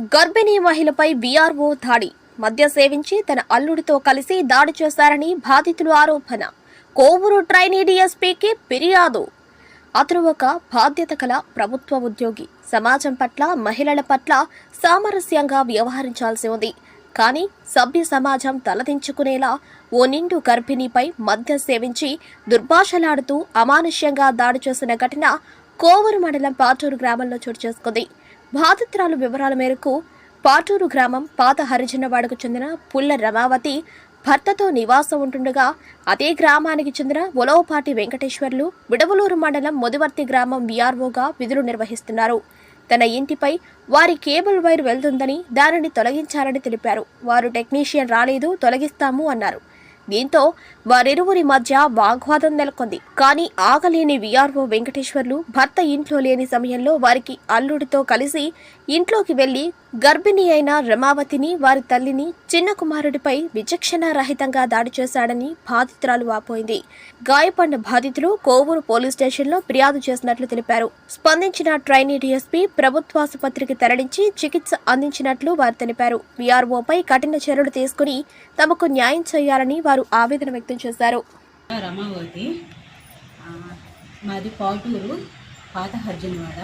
గర్భిణీ మహిళపై బీఆర్ఓ దాడి. మద్య సేవించి తన అల్లుడితో కలిసి దాడి చేశారని బాధితులు ఆరోపణ. కోవూరు ట్రైనీ డిఎస్పీకి ఫిర్యాదు. అతను ఒక బాధ్యత కల ప్రభుత్వ ఉద్యోగి. సమాజం పట్ల మహిళల పట్ల సామరస్యంగా వ్యవహరించాల్సి ఉంది. కానీ సభ్య సమాజం తలదించుకునేలా ఓ నిండు గర్భిణీపై మద్య సేవించి దుర్భాషలాడుతూ అమానుష్యంగా దాడి చేసిన ఘటన కోవూరు మండలం పాటూరు గ్రామంలో చోటు చేసుకుంది. బాధితురాలు వివరాల మేరకు పాటూరు గ్రామం పాత హరిజనవాడకు చెందిన పుల్ల రమావతి భర్తతో నివాసం ఉంటుండగా అదే గ్రామానికి చెందిన ఉలవపాటి వెంకటేశ్వర్లు విడవలూరు మండలం మొదివర్తి గ్రామం విఆర్ఓగా విధులు నిర్వహిస్తున్నారు. తన ఇంటిపై వారి కేబుల్ వైర్ వెళ్తుందని దానిని తొలగించాలని తెలిపారు. వారు టెక్నీషియన్ రాలేదు తొలగిస్తాము అన్నారు. దీంతో వారిరువురి మధ్య వాగ్వాదం నెలకొంది. కానీ ఆగలేని విఆర్ఓ వెంకటేశ్వర్లు భర్త ఇంట్లో లేని సమయంలో వారికి అల్లుడితో కలిసి ఇంట్లోకి వెళ్ళి గర్భిణి అయిన రమావతిని వారి తల్లిని చిన్న కుమారుడిపై విచక్షణ రహితంగా దాడి చేశాడని బాధితురాలు వాపోయింది. గాయపడిన బాధితులు కోవూరు పోలీస్ స్టేషన్లో ఫిర్యాదు చేసినట్లు తెలిపారు. స్పందించిన ట్రైనీ డీఎస్పీ ప్రభుత్వాసుపత్రికి తరలించి చికిత్స అందించినట్లు వారు తెలిపారు. విఆర్ఓపై కఠిన చర్యలు తీసుకుని తమకు న్యాయం చేయాలని వారు ఆవేదన వ్యక్తం చేశారు. రమావతి మాది పాటూరు పాత హర్జన్వాడ.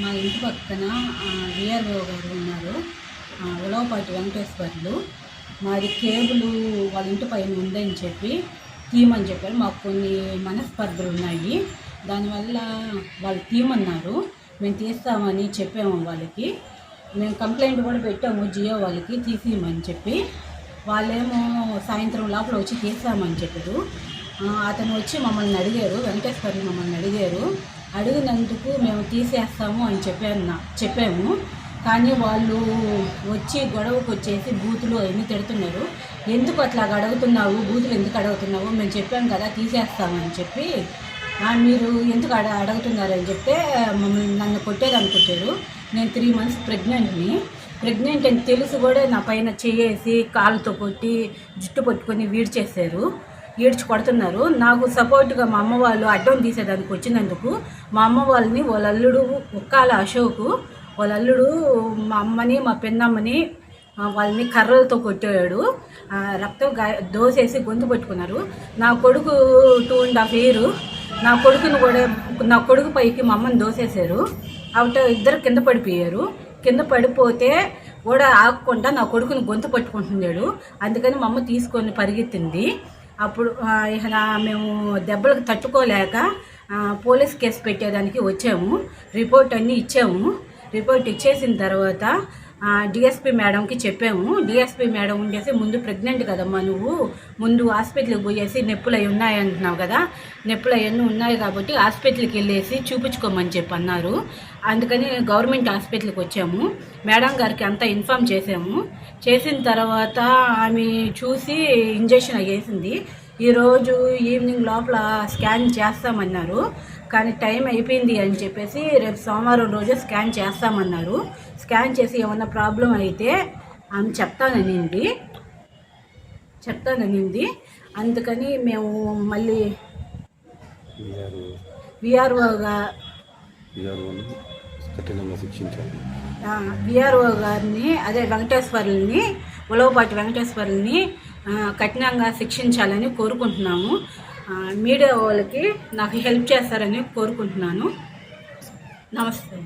మా ఇంటి పక్కన విఆర్ఓ గారు ఉన్నారు. ఉలవపాటి వెంకటేశ్వర్లు మాది కేబుల్ వాళ్ళ ఇంటి పైన ఉందని చెప్పి తీయమని చెప్పారు. మాకు కొన్ని మనస్పర్ధలు ఉన్నాయి. దానివల్ల వాళ్ళు తీయమన్నారు మేము తీస్తామని చెప్పాము వాళ్ళకి. మేము కంప్లైంట్ కూడా పెట్టాము జియో వాళ్ళకి తీసేయమని చెప్పి. వాళ్ళేమో సాయంత్రం లోపల వచ్చి తీసామని చెప్పారు. అతను వచ్చి మమ్మల్ని అడిగారు వెంకటేశ్వరి మమ్మల్ని అడిగారు. అడిగినందుకు మేము తీసేస్తాము అని చెప్పన్నా చెప్పాము. కానీ వాళ్ళు వచ్చి గొడవకు వచ్చేసి బూతులు అవన్నీ తిడుతున్నారు. ఎందుకు అట్లా అడుగుతున్నావు? బూతులు ఎందుకు అడుగుతున్నావు? మేము చెప్పాం కదా తీసేస్తామని చెప్పి మీరు ఎందుకు అడ అడుగుతున్నారని చెప్తే మమ్మల్ని నన్ను కొట్టేదనుకుంటారు నేను త్రీ మంత్స్ ప్రెగ్నెంట్ని. ప్రెగ్నెంట్ అని తెలుసు కూడా నా పైన చేయేసి కాళ్ళతో కొట్టి జుట్టు పట్టుకొని వీడ్చేశారు. ఈడ్చి కొడుతున్నారు. నాకు సపోర్ట్గా మా అమ్మ వాళ్ళు అడ్డం తీసేదానికి వచ్చినందుకు మా అమ్మ వాళ్ళని వాళ్ళ అల్లుడు ఉక్కాల అశోకు వాళ్ళ అల్లుడు మా అమ్మని మా పెన్నమ్మని వాళ్ళని కర్రలతో కొట్టాడు. రక్తం గా దోసేసి గొంతు పట్టుకున్నారు. నా కొడుకు టూ అండ్ హాఫ్ ఇయర్ నా కొడుకుని కూడా నా కొడుకు పైకి మా అమ్మని దోసేశారు. అవుట ఇద్దరు కింద పడిపోయారు. కింద పడిపోతే కూడా ఆగకుండా నా కొడుకుని గొంతు పట్టుకుంటున్నాడు. అందుకని మా అమ్మ తీసుకొని పరిగెత్తింది. అప్పుడు ఆ, ఇక మేము దెబ్బలకు తట్టుకోలేక పోలీస్ కేసు పెట్టేదానికి వచ్చాము. రిపోర్ట్ అన్నీ ఇచ్చాము. రిపోర్ట్ ఇచ్చేసిన తర్వాత డిఎస్పి మేడంకి చెప్పాము. డిఎస్పి మేడం ఉండేసి ముందు ప్రెగ్నెంట్ కదమ్మా నువ్వు. ముందు హాస్పిటల్కి పోయేసి నొప్పులు అవి ఉన్నాయి అంటున్నావు కదా. నొప్పులు అవన్నీ ఉన్నాయి కాబట్టి హాస్పిటల్కి వెళ్ళేసి చూపించుకోమని చెప్పి అన్నారు అందుకని గవర్నమెంట్ హాస్పిటల్కి వచ్చాము. మేడం గారికి అంతా ఇన్ఫామ్ చేసాము చేసిన తర్వాత ఆమె చూసి ఇంజెక్షన్ వేసింది. ఈరోజు ఈవినింగ్ లోపల స్కాన్ చేస్తామన్నారు. కానీ టైం అయిపోయింది అని చెప్పేసి రేపు సోమవారం రోజు స్కాన్ చేస్తామన్నారు. స్కాన్ చేసి ఏమన్నా ప్రాబ్లం అయితే ఆమె చెప్తాననింది. చెప్తాననింది. అందుకని మేము మళ్ళీ వీఆర్ఓ. విఆర్ఓగా విఆర్ఓ గారిని అదే వెంకటేశ్వర్లని ఉలవపాటి వెంకటేశ్వర్లని కఠినంగా శిక్షించాలని కోరుకుంటున్నాము. మీడియా వాళ్ళకి నాకు హెల్ప్ చేస్తారని కోరుకుంటున్నాను. నమస్తే.